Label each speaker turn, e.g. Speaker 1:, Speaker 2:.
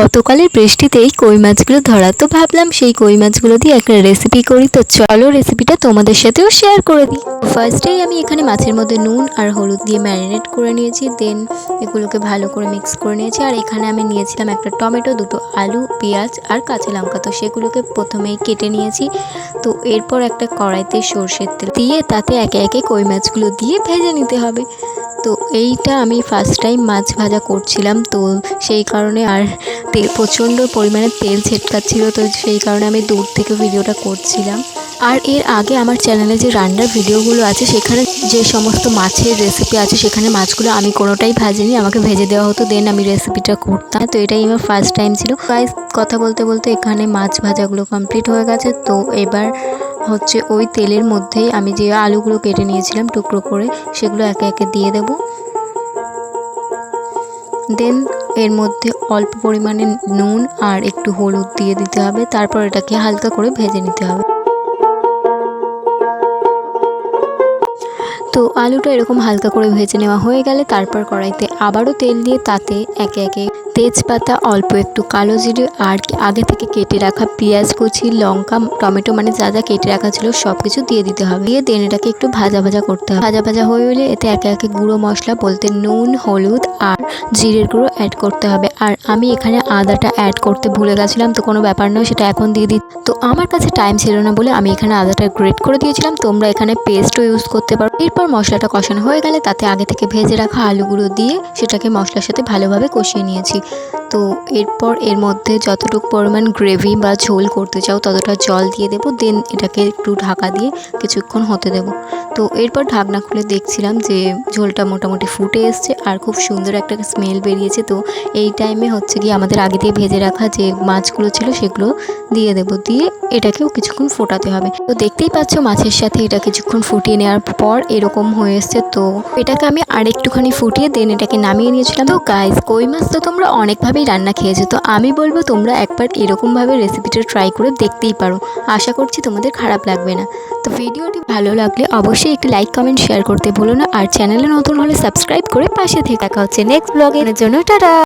Speaker 1: গতকালের বৃষ্টিতেই কই মাছগুলো ধরা, তো ভাবলাম সেই কই মাছগুলো দিয়ে একটা রেসিপি করি। তো চলো রেসিপিটা তোমাদের সাথেও শেয়ার করে দিই। ফার্স্টেই আমি এখানে মাছের মধ্যে নুন আর হলুদ দিয়ে ম্যারিনেট করে নিয়েছি দেন এগুলোকে ভালো করে মিক্স করে নিয়েছি, আর এখানে আমি নিয়েছিলাম একটা টমেটো, দুটো আলু, পেঁয়াজ আর কাঁচা লঙ্কা। তো সেগুলোকে প্রথমেই কেটে নিয়েছি। তো এরপর একটা কড়াইতে সর্ষের তেল দিয়ে তাতে একে একে কই মাছগুলো দিয়ে ভেজে নিতে হবে। তো এইটা আমি ফার্স্ট টাইম মাছ ভাজা করছিলাম, তো সেই কারণে আর প্রচণ্ড পরিমাণে তেল ছেটকাচ্ছিল তো সেই কারণে আমি দূর থেকে ভিডিওটা করছিলাম। আর এর আগে আমার চ্যানেলে যে রান্নার ভিডিওগুলো আছে, সেখানে যে সমস্ত মাছের রেসিপি আছে, সেখানে মাছগুলো আমি কোনোটাই ভাজিনি, আমাকে ভেজে দেওয়া হতো দেন আমি রেসিপিটা করতাম। তো এটাই আমার ফার্স্ট টাইম ছিল। গাইস কথা বলতে বলতে এখানে মাছ ভাজাগুলো কমপ্লিট হয়ে গেছে। তো এবার হচ্ছে ওই তেলের মধ্যেই আমি যে আলুগুলো কেটে নিয়েছিলাম টুকরো করে, সেগুলো একে একে দিয়ে দেব। দেন এর মধ্যে অল্প পরিমাণে নুন আর একটু হলুদ দিয়ে দিতে হবে। তারপর এটাকে হালকা করে ভেজে নিতে হবে। তো আলুটা এরকম হালকা করে ভেজে নেওয়া হয়ে গেলে তারপর কড়াইতে আবারও তেল দিয়ে তাতে একে একে তেজপাতা অল্প একটু কালো জিরে আর আগে থেকে কেটে রাখা পেঁয়াজ, কুচি, লঙ্কা, টমেটো মানে যা যা কেটে রাখা ছিল সব কিছু দিয়ে দিতে হবে। দিয়ে দেন এটাকে একটু ভাজা ভাজা করতে হবে। ভাজা ভাজা হয়ে গেলে এতে একে একে গুঁড়ো মশলা, বলতে নুন, হলুদ আর জিরের গুঁড়ো অ্যাড করতে হবে। আর আমি এখানে আদাটা অ্যাড করতে ভুলে গেছিলাম, তো কোনো ব্যাপার নয়, সেটা এখন দিয়ে দিই। তো আমার কাছে টাইম ছিল না বলে আমি এখানে আদাটা গ্রেট করে দিয়েছিলাম, তোমরা এখানে পেস্টও ইউজ করতে পারো। এরপর মশলাটা কষানো হয়ে গেলে তাতে আগে থেকে ভেজে রাখা আলুগুলো দিয়ে সেটাকে মশলার সাথে ভালোভাবে কষিয়ে নিয়েছি। তো এরপর এর মধ্যে যতটুকু পরিমাণ গ্রেভি বা ঝোল করতে চাও ততটা জল দিয়ে দেবো দেন এটাকে একটু ঢাকা দিয়ে কিছুক্ষণ হতে দেবো। তো এরপর ঢাকনা খুলে দেখছিলাম যে ঝোলটা মোটামুটি ফুটে এসছে আর খুব সুন্দর একটা স্মেল বেরিয়েছে। তো এই টাইমে হচ্ছে গিয়ে আমাদের আগে দিয়ে ভেজে রাখা যে মাছগুলো ছিল সেগুলো দিয়ে দেবো, দিয়ে এটাকেও কিছুক্ষণ ফোটাতে হবে। তো দেখতেই পাচ্ছ মাছের সাথে এটা কিছুক্ষণ ফুটিয়ে নেওয়ার পর এরকম হয়ে এসছে। তো এটাকে আমি আর একটুখানি ফুটিয়ে দেন এটাকে নামিয়ে নিয়েছিলাম। তো গাইস কই মাছ তো তোমরা অনেকভাবেই রান্না খেয়েছো। তো আমি বলব তোমরা একবার এরকমভাবে রেসিপিটা ট্রাই করে দেখতেই পারো। আশা করছি তোমাদের খারাপ লাগবে না। তো ভিডিওটি ভালো লাগলে অবশ্যই একটি লাইক কমেন্ট শেয়ার করতে ভুলো না। আর চ্যানেলে নতুন হলে সাবস্ক্রাইব করে পাশে থেকে দেখা হচ্ছে নেক্সট ব্লগের জন্য। টাটা!